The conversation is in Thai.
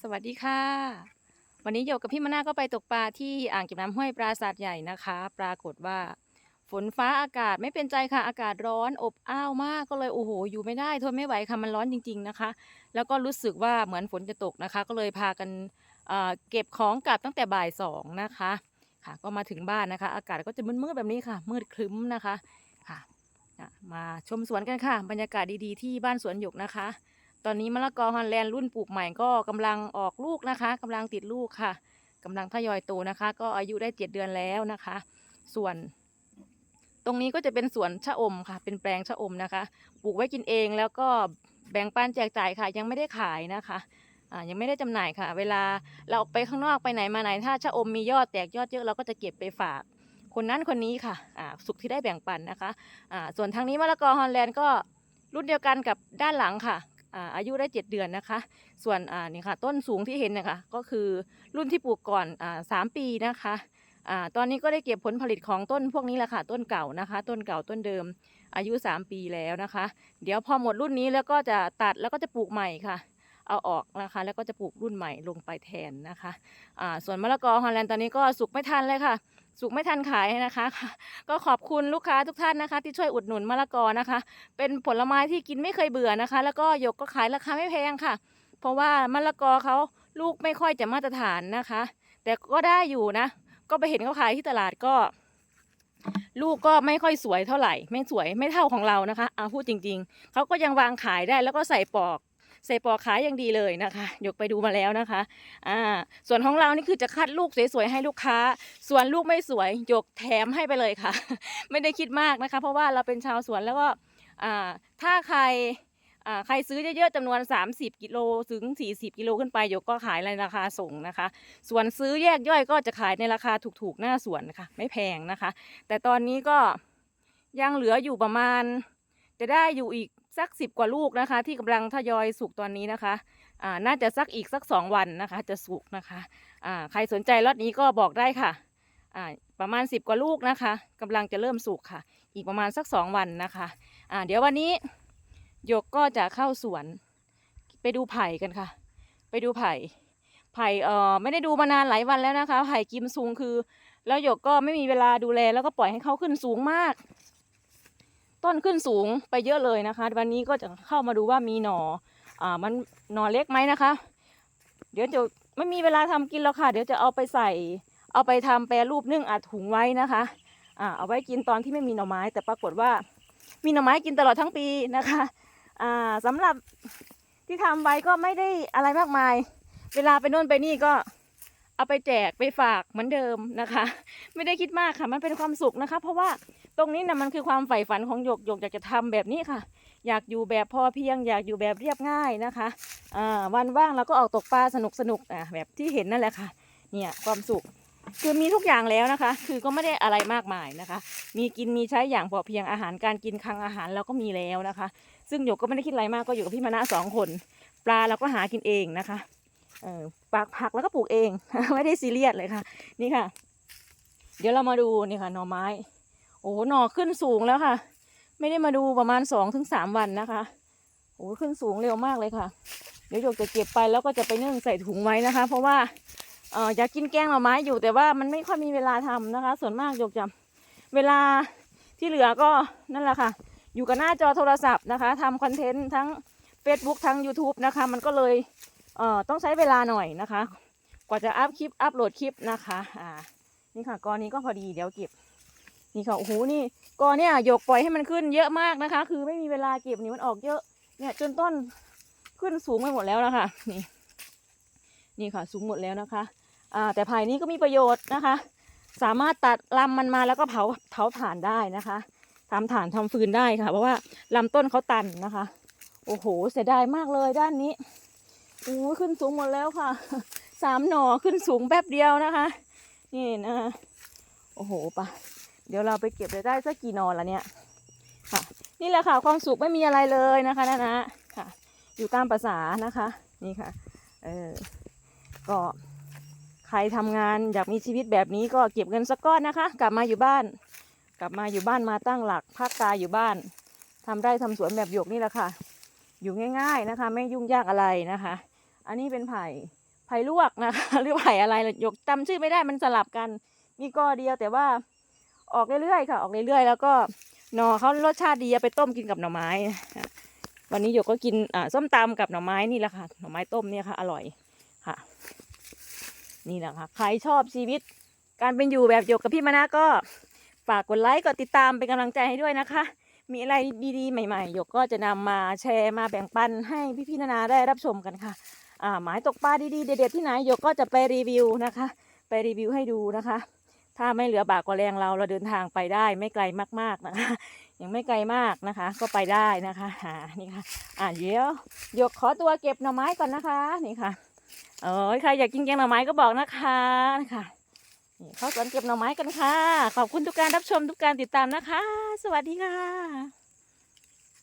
สวัสดีค่ะ วันนี้โยกกับพี่มนาก็ไปตกปลาที่อ่างเก็บน้ำห้วยปราสาทใหญ่นะคะ ปรากฏว่า ฝนฟ้าอากาศไม่เป็นใจค่ะ อากาศร้อนอบอ้าวมากก็เลยโอ้โห อยู่ไม่ได้ทนไม่ไหวค่ะมันร้อนจริง ๆนะคะ แล้วก็รู้สึกว่าเหมือนฝนจะตกนะคะ ก็เลยพากันเเก็บของกลับตั้งแต่บ่ายสองนะคะค่ะ ก็มาถึงบ้านนะคะ อากาศก็จะมืดๆแบบนี้ค่ะ มืดครึ้มนะคะค่ะ มาชมสวนกันค่ะ บรรยากาศดีๆ ที่บ้านสวนหยกนะคะ ตอนนี้มะละกอฮอลแลนด์รุ่นปลูกใหม่ก็กำลังออกลูกนะคะกำลังติดลูกค่ะกำลังทยอยโตนะคะ ก็อายุได้เจ็ดเดือนแล้วนะคะ ส่วน ตรงนี้ก็จะเป็นสวนชะอมค่ะ เป็นแปลงชะอมนะคะ ปลูกไว้กินเองแล้วก็แบ่งปันแจกจ่ายค่ะ ยังไม่ได้ขายนะคะอ่ายังไม่ได้จำหน่ายค่ะ เวลาเราออกไปข้างนอกไปไหนมาไหน ถ้าชะอมมียอดแตกยอดเยอะเราก็จะเก็บไปฝาก คนนั้นคนนี้ค่ะอ่าสุขที่ได้แบ่งปันนะคะอ่าส่วนทางนี้มะละกอฮอลแลนด์ก็รุ่นเดียวกันกับด้านหลังค่ะ อายุได้7เดือนนะคะ ส่วนนี่ค่ะต้นสูงที่เห็นนะคะก็คือรุ่นที่ปลูกก่อนสามปีนะคะอตอนนี้ก็ได้เก็บผลผลิตของต้นพวกนี้แหละค่ะ ต้นเก่านะคะ ต้นเก่าต้นเดิม อายุ 3 ปีแล้วนะคะ เดี๋ยวพอหมดรุ่นนี้แล้วก็จะตัดแล้วก็จะปลูกใหม่ค่ะเอาออกนะคะ แล้วก็จะปลูกรุ่นใหม่ลงไปแทนนะคะส่วนมะละกอฮอลแลนด์ตอนนี้ก็สุกไม่ทันเลยค่ะ สุกไม่ทันขายนะคะ ก็ขอบคุณลูกค้าทุกท่านนะคะ ที่ช่วยอุดหนุนมะละกอนะคะ เป็นผลไม้ที่กินไม่เคยเบื่อนะคะ แล้วก็หยกก็ขายราคาไม่แพงค่ะ เพราะว่ามะละกอเขาลูกไม่ค่อยจะมาตรฐานนะคะ แต่ก็ได้อยู่นะ ก็ไปเห็นเขาขายที่ตลาดก็ ลูกก็ไม่ค่อยสวยเท่าไหร่ ไม่สวยไม่เท่าของเรานะคะเอาพูดจริง ๆเขาก็ยังวางขายได้แล้วก็ใส่ปอก ใส่ปอกขายอย่างดีเลยนะคะยกไปดูมาแล้วนะคะอ่าส่วนของเรานี่คือจะคัดลูกสวยๆให้ลูกค้า ส่วนลูกไม่สวยยกแถมให้ไปเลยค่ะ ไม่ได้คิดมากนะคะ เพราะว่าเราเป็นชาวสวนแล้วก็อ่าถ้าใครอ่าใครซื้อเยอะๆจำนวน 30 กิโลถึง 40 กิโลขึ้นไปยกก็ขายในราคาส่งนะคะ ส่วนซื้อแยกย่อยก็จะขายในราคาถูกๆ หน้าสวนนะคะไม่แพงนะคะ แต่ตอนนี้ก็ยังเหลืออยู่ประมาณ จะได้อยู่อีก สักสิบกว่าลูกนะคะ ที่กำลังทยอยสุกตอนนี้นะคะอ่าน่าจะสักอีกสักสองวันนะคะ จะสุกนะคะอ่าใครสนใจรถนี้ก็บอกได้ค่ะอ่าประมาณสิบกว่าลูกนะคะกำลังจะเริ่มสุกค่ะ อีกประมาณสักสองวันนะคะอ่าเดี๋ยววันนี้หยกก็จะเข้าสวน ไปดูไผ่กันค่ะ ไปดูไผ่ไผ่เอ่อไม่ได้ดูมานานหลายวันแล้วนะคะไผ่กิมซุงคือ แล้วหยกก็ไม่มีเวลาดูแลแล้วก็ปล่อยให้เขาขึ้นสูงมาก ต้นขึ้นสูงไปเยอะเลยนะคะ วันนี้ก็จะเข้ามาดูว่ามีหนออ่ามันหนอเล็กไหมนะคะ เดี๋ยวจะไม่มีเวลาทำกินแล้วค่ะ เดี๋ยวจะเอาไปใส่ เอาไปทำแปรรูปนึ่งอัดถุงไว้นะคะอ่าเอาไว้กินตอนที่ไม่มีหน่อไม้ แต่ปรากฏว่ามีหน่อไม้กินตลอดทั้งปีนะคะอ่าสำหรับที่ทำไว้ก็ไม่ได้อะไรมากมาย เวลาไปโน่นไปนี่ก็เอาไปแจกไปฝากเหมือนเดิมนะคะ ไม่ได้คิดมากค่ะ มันเป็นความสุขนะคะ เพราะว่า ตรงนี้นะมันคือความใฝ่ฝันของหยกหยกอยากจะทำแบบนี้ค่ะ อยากอยู่แบบพอเพียง อยากอยู่แบบเรียบง่ายนะคะวันว่างเราก็ออกตกปลาสนุกสนุกอะแบบที่เห็นนั่นแหละค่ะ เนี่ยความสุขคือมีทุกอย่างแล้วนะคะ คือก็ไม่ได้อะไรมากมายนะคะ มีกินมีใช้อย่างพอเพียงอาหารการกินคังอาหารเราก็มีแล้วนะคะ ซึ่งหยกก็ไม่ได้คิดอะไรมากก็อยู่กับพี่มณะสองคน ปลาเราก็หากินเองนะคะเออปากผักแล้วก็ปลูกเองไม่ได้ซีเรียสเลยค่ะ นี่ค่ะ เดี๋ยวเรามาดูนี่ค่ะหน่อไม้ อ้โหหน่อขึ้นสูงแล้วค่ะ ไม่ได้มาดูประมาณสองถึงสามวันนะคะโอ้โหขึ้นสูงเร็วมากเลยค่ะ เดี๋ยวหยกจะเก็บไปแล้วก็จะไปนึ่งใส่ถุงไว้นะคะ เพราะว่าเอออยากกินแกงหน่อไม้อยู่แต่ว่ามันไม่ค่อยมีเวลาทำนะคะ ส่วนมากหยกจะเวลาที่เหลือก็นั่นแหละค่ะ อยู่กับหน้าจอโทรศัพท์นะคะทำคอนเทนต์ทั้ง Facebook ทั้ง YouTube นะคะ มันก็เลยเอ่อต้องใช้เวลาหน่อยนะคะ กว่าจะอัพคลิปอัพโหลดคลิปนะคะอ่านี่ค่ะกอนี้ก็พอดีเดี๋ยวเก็บ นี่ค่ะโอ้โหนี่กอเนี่ยหยกปล่อยให้มันขึ้นเยอะมากนะคะ คือไม่มีเวลาเก็บนี่มันออกเยอะ เนี่ยจนต้นขึ้นสูงไปหมดแล้วนะคะนี่ นี่ค่ะสูงหมดแล้วนะคะอ่าแต่ไผ่นี้ก็มีประโยชน์นะคะ สามารถตัดลำมันมาแล้วก็เผาเผาถ่านได้นะคะทำถ่านทำฟืนได้ค่ะ เพราะว่าลำต้นเขาตันนะคะ โอ้โหเสียดายมากเลยด้านนี้โอ้ขึ้นสูงหมดแล้วค่ะสามหน่อขึ้นสูงแป๊บเดียวนะคะ นี่นะคะโอ้โหปะ เดี๋ยวเราไปเก็บได้สักกี่นอนละเนี่ยค่ะ นี่แหละค่ะความสุขไม่มีอะไรเลยนะคะนะนะค่ะ อยู่ตามภาษานะคะนี่ค่ะเออก็ใครทำงานอยากมีชีวิตแบบนี้ก็เก็บเงินสักก้อนนะคะ กลับมาอยู่บ้าน กลับมาอยู่บ้านมาตั้งหลักพักกายอยู่บ้านทำไร่ทำสวนแบบหยกนี่แหละค่ะ อยู่ง่ายๆนะคะ ไม่ยุ่งยากอะไรนะคะ อันนี้เป็นไผ่ไผ่ลวกนะคะ หรือไผ่อะไรล่ะยกจำชื่อไม่ได้มันสลับกัน มีกอเดียวแต่ว่า ออกเรื่อยๆค่ะ ออกเรื่อยๆ แล้วก็หน่อเขารสชาติดีไปต้มกินกับหน่อไม้ วันนี้หยกก็กินอ่าส้มตำกับหน่อไม้นี่แหละค่ะ หน่อไม้ต้มเนี่ยค่ะ อร่อยค่ะ นี่แหละค่ะ ใครชอบชีวิต การเป็นอยู่แบบหยกกับพี่มณะก็ฝากกดไลค์กดติดตามเป็นกำลังใจให้ด้วยนะคะ มีอะไรดีๆ ใหม่ๆหยกก็จะนำมาแชร์มาแบ่งปันให้พี่ๆนานาได้รับชมกันค่ะอ่าหมายตกปลาดีๆเด็ดๆที่ไหนหยกก็จะไปรีวิวนะคะ ไปรีวิวให้ดูนะคะ ถ้าไม่เหลือบากกว่าแรงเราเราเดินทางไปได้ ไม่ไกลมากๆนะคะยังไม่ไกลมากนะคะ ก็ไปได้นะคะอ่านี่ค่ะ อ่าเดี๋ยวหยกขอตัวเก็บหน่อไม้ก่อนนะคะ นี่ค่ะเออใครอยากกินแกงหน่อไม้ก็บอกนะคะนะคะนี่เข้าสวนเก็บหน่อไม้กันค่ะ ขอบคุณทุกการรับชมทุกการติดตามนะคะ สวัสดีค่ะ